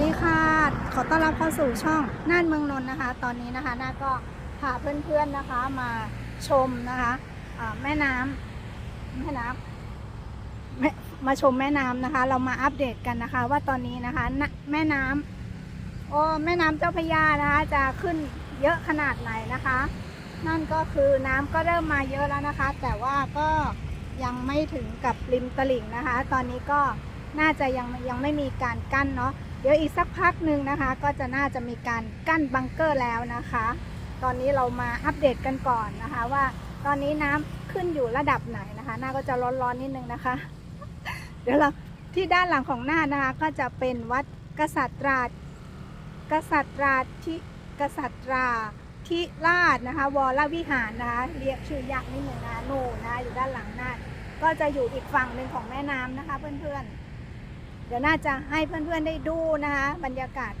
ดีค่ะ ขอต้อนรับเข้าสู่ช่องน่านเมืองนนท์นะคะ ตอนนี้นะคะน่าก็พาเพื่อนๆนะคะมาชมนะคะแม่น้ำแม่น้ำมมาชมแม่น้ำนะคะ เรามาอัปเดตกันนะคะ ว่าตอนนี้นะคะแม่น้ำโอ้แม่น้ำเจ้าพระยานะคะ จะขึ้นเยอะขนาดไหนนะคะ นั่นก็คือน้ำก็เริ่มมาเยอะแล้วนะคะ แต่ว่าก็ยังไม่ถึงกับริมตลิ่งนะคะ ตอนนี้ก็น่าจะยังยังไม่มีการกั้นเนาะ เดี๋ยวอีกสักพักหนึ่งนะคะ ก็จะน่าจะมีการกั้นบังเกอร์แล้วนะคะ ตอนนี้เรามาอัปเดตกันก่อนนะคะ ว่าตอนนี้น้ำขึ้นอยู่ระดับไหนนะคะ หน้าก็จะร้อนๆนิดนึงนะคะ เดี๋ยวเราที่ด้านหลังของหน้านะคะก็จะเป็นวัดกษัตรากษัตราที่กษัตราที่ราชนะคะ วรวิหารนะคะ เรียกชื่อยากนิดนึงนะโนนนะคะอยู่ด้านหลังหน้า ก็จะอยู่อีกฝั่งหนึ่งของแม่น้ำนะคะ เพื่อนๆ เดี๋ยวน่าจะให้เพื่อนๆได้ดูนะคะ บรรยากาศ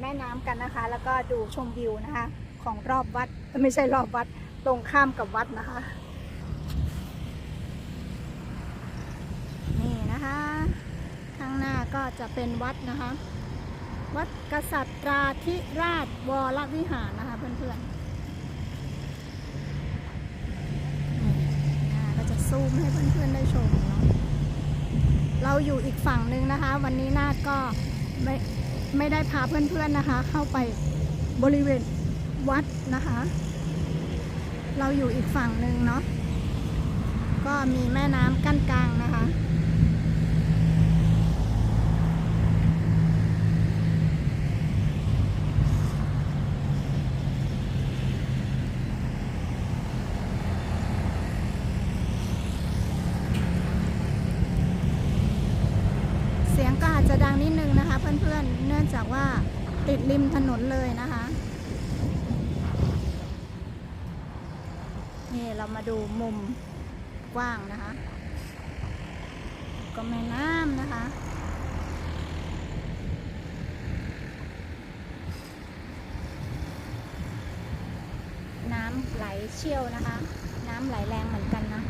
แม่น้ำกันนะคะ แล้วก็ดูชมวิวนะคะ ของรอบวัดไม่ใช่รอบวัดตรงข้ามกับวัดนะคะ นี่นะคะ ข้างหน้าก็จะเป็นวัดนะคะ วัดกษัตราธิราชวรวิหารนะคะเพื่อนๆนี่อ่าก็จะซูมให้เพื่อนๆได้ชมเนาะ เราอยู่อีกฝั่งหนึ่งนะคะ วันนี้นาดก็ไม่ไม่ได้พาเพื่อนๆนะคะ เข้าไปบริเวณวัดนะคะ เราอยู่อีกฝั่งหนึ่งเนาะก็มีแม่น้ำกั้นกลางนะคะ อาจจะดังนิดนึงนะคะ เพื่อนๆ เนื่องจากว่าติดริมถนนเลยนะคะนี่เรามาดูมุมกว้างนะคะ ก็แม่น้ำนะคะ น้ำไหลเชี่ยวนะคะ น้ำไหลแรงเหมือนกันนะ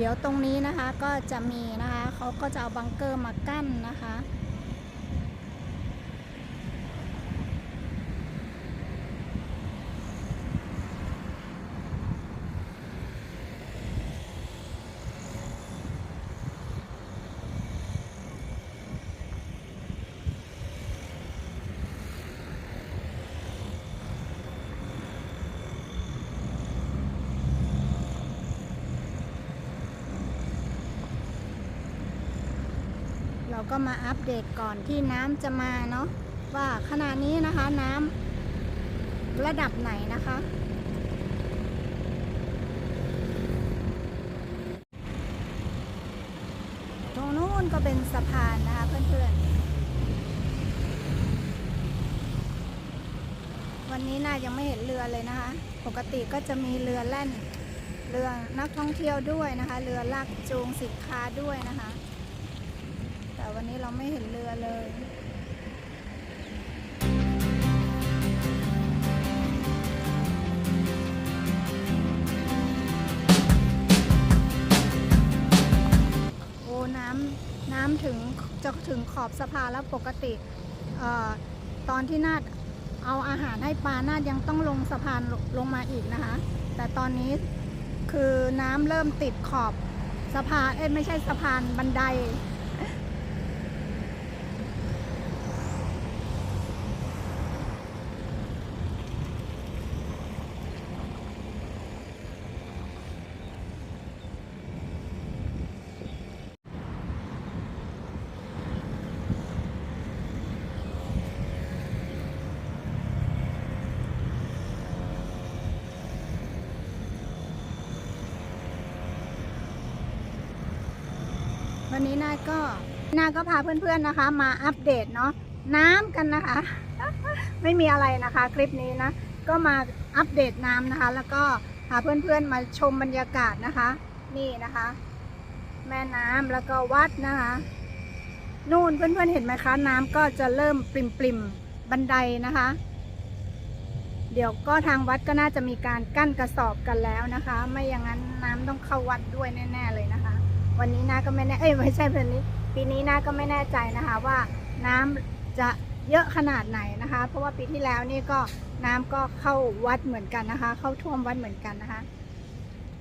เดี๋ยวตรงนี้นะคะก็จะมีนะคะเขาก็จะเอาบังเกอร์มากั้นนะคะ เราก็มาอัปเดตก่อนที่น้ำจะมาเนาะว่าขณะนี้นะคะน้ำระดับไหนนะคะ ตรงนู้นก็เป็นสะพานนะคะเพื่อนๆ วันนี้น่ายังไม่เห็นเรือเลยนะคะ ปกติก็จะมีเรือแล่น เรือนักท่องเที่ยวด้วยนะคะ เรือลากจูงสินค้าด้วยนะคะ แต่วันนี้เราไม่เห็นเรือเลยโอ้น้ำน้ำถึงจะถึงขอบสะพานแล้วปกติออตอนที่นาดเอาอาหารให้ปลานาดยังต้องลงสะพานลลงมาอีกนะคะ แต่ตอนนี้คือน้ำเริ่มติดขอบสะพานเอ้ไม่ใช่สะพานบันได วันนี้นาก็นาก็พาเพื่อนๆนะคะ มาอัปเดตเนาะน้ำกันนะคะ ไม่มีอะไรนะคะคลิปนี้นะ ก็มาอัปเดตน้ำนะคะ แล้วก็พาเพื่อนๆมาชมบรรยากาศนะคะ นี่นะคะ แม่น้ำแล้วก็วัดนะคะ นู่นเพื่อนๆเห็นไหมคะ น้ำก็จะเริ่มปริมๆบันไดนะคะ เดี๋ยวก็ทางวัดก็น่าจะมีการกั้นกระสอบกันแล้วนะคะ ไม่อย่างนั้นน้ำต้องเข้าวัดด้วยแน่ ๆ เลยนะคะ วันนี้นาก็ไม่แน่เอ้ยไม่ใช่วันนี้ ปีนี้นาก็ไม่แน่ใจนะคะว่าน้ำจะเยอะขนาดไหนนะคะ เพราะว่าปีที่แล้วนี่ก็น้ำก็เข้าวัดเหมือนกันนะคะ เข้าท่วมวัดเหมือนกันนะคะ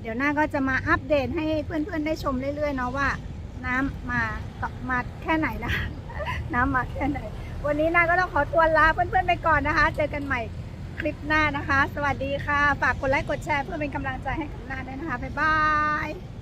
เดี๋ยวหน้าก็จะมาอัปเดตให้เพื่อนๆได้ชมเรื่อยๆเนาะว่า น้ำมามาแค่ไหนนะคะน้ำมาแค่ไหน วันนี้นาก็ต้องขอตัวลาเพื่อนๆไปก่อนนะคะ เจอกันใหม่คลิปหน้านะคะ สวัสดีค่ะ ฝากกดไลค์กดแชร์เพื่อเป็นกำลังใจให้กับนาด้วยนะคะ บ๊ายบาย